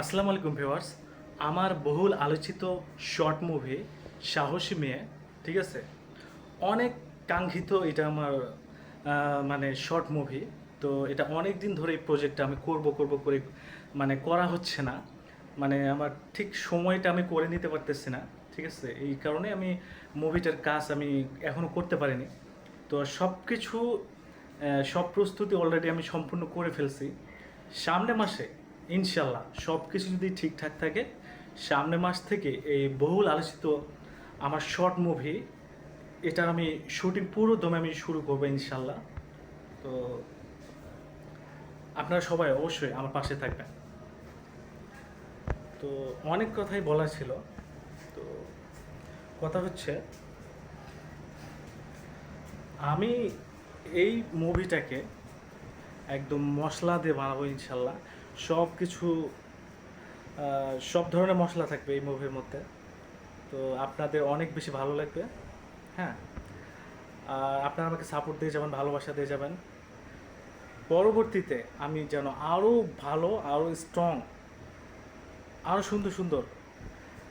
আসসালামু আলাইকুম ভিউয়ার্স। আমার বহুল আলোচিত শর্ট মুভি সাহসী মেয়ে, ঠিক আছে? অনেক কাঙ্ক্ষিত এটা আমার মানে শর্ট মুভি, তো এটা অনেক দিন ধরে এই প্রজেক্টটা আমি করব করব করে মানে করা হচ্ছে না। মানে আমার ঠিক সময়টা আমি করে নিতে পারতেছি না, ঠিক আছে? এই কারণে আমি মুভিটার কাজ আমি এখনও করতে পারিনি। তো সব কিছু সব প্রস্তুতি অলরেডি আমি সম্পূর্ণ করে ফেলছি। সামনে মাসে ইনশাল্লাহ সব কিছু যদি ঠিকঠাক থাকে সামনে মাস থেকে এই বহুল আলোচিত আমার শর্ট মুভি এটার আমি শুটিং পুরো দমে আমি শুরু করব ইনশাল্লাহ। তো আপনারা সবাই অবশ্যই আমার পাশে থাকবেন। তো অনেক কথাই বলা ছিল। তো কথা হচ্ছে, আমি এই মুভিটাকে একদম মশলা দিয়ে বানাবো ইনশাল্লাহ। সব কিছু সব ধরনের মশলা থাকবে এই মুভির মধ্যে। তো আপনাদের অনেক বেশি ভালো লাগবে হ্যাঁ? আর আপনারা আমাকে সাপোর্ট দিয়ে যাবেন, ভালোবাসা দিয়ে যাবেন। পরবর্তীতে আমি যেন আরও ভালো আরও স্ট্রং আরও সুন্দর সুন্দর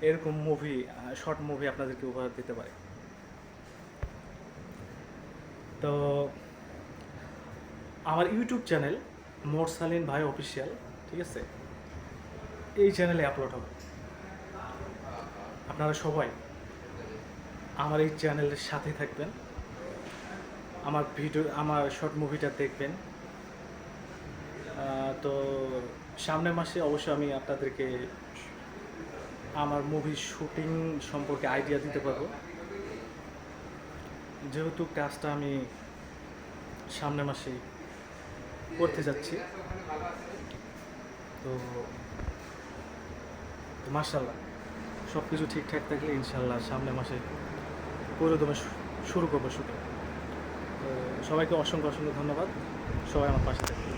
এরকম মুভি শর্ট মুভি আপনাদেরকে উপহার দিতে পারি। তো আমার ইউটিউব চ্যানেল মোরসালিন ভাই অফিসিয়াল ঠিক আছে? এই চ্যানেলে আপলোড হবে। আপনারা সবাই আমার এই চ্যানেলের সাথে থাকবেন। আমার ভিডিও আমার শর্ট মুভিটা দেখবেন। তো সামনের মাসে অবশ্যই আমি আপনাদেরকে আমার মুভির শুটিং সম্পর্কে আইডিয়া দিতে পারব। যেহেতু কাজটা আমি সামনের মাসেই করতে যাচ্ছি। তো মার্শাল্লাহ সব কিছু ঠিকঠাক থাকলে ইনশাল্লাহ সামনে মাসে পুরো তোমার শুরু করব শুটিং সবাইকে অসংখ্য অসংখ্য ধন্যবাদ। সবাই আমার পাশে থাকবে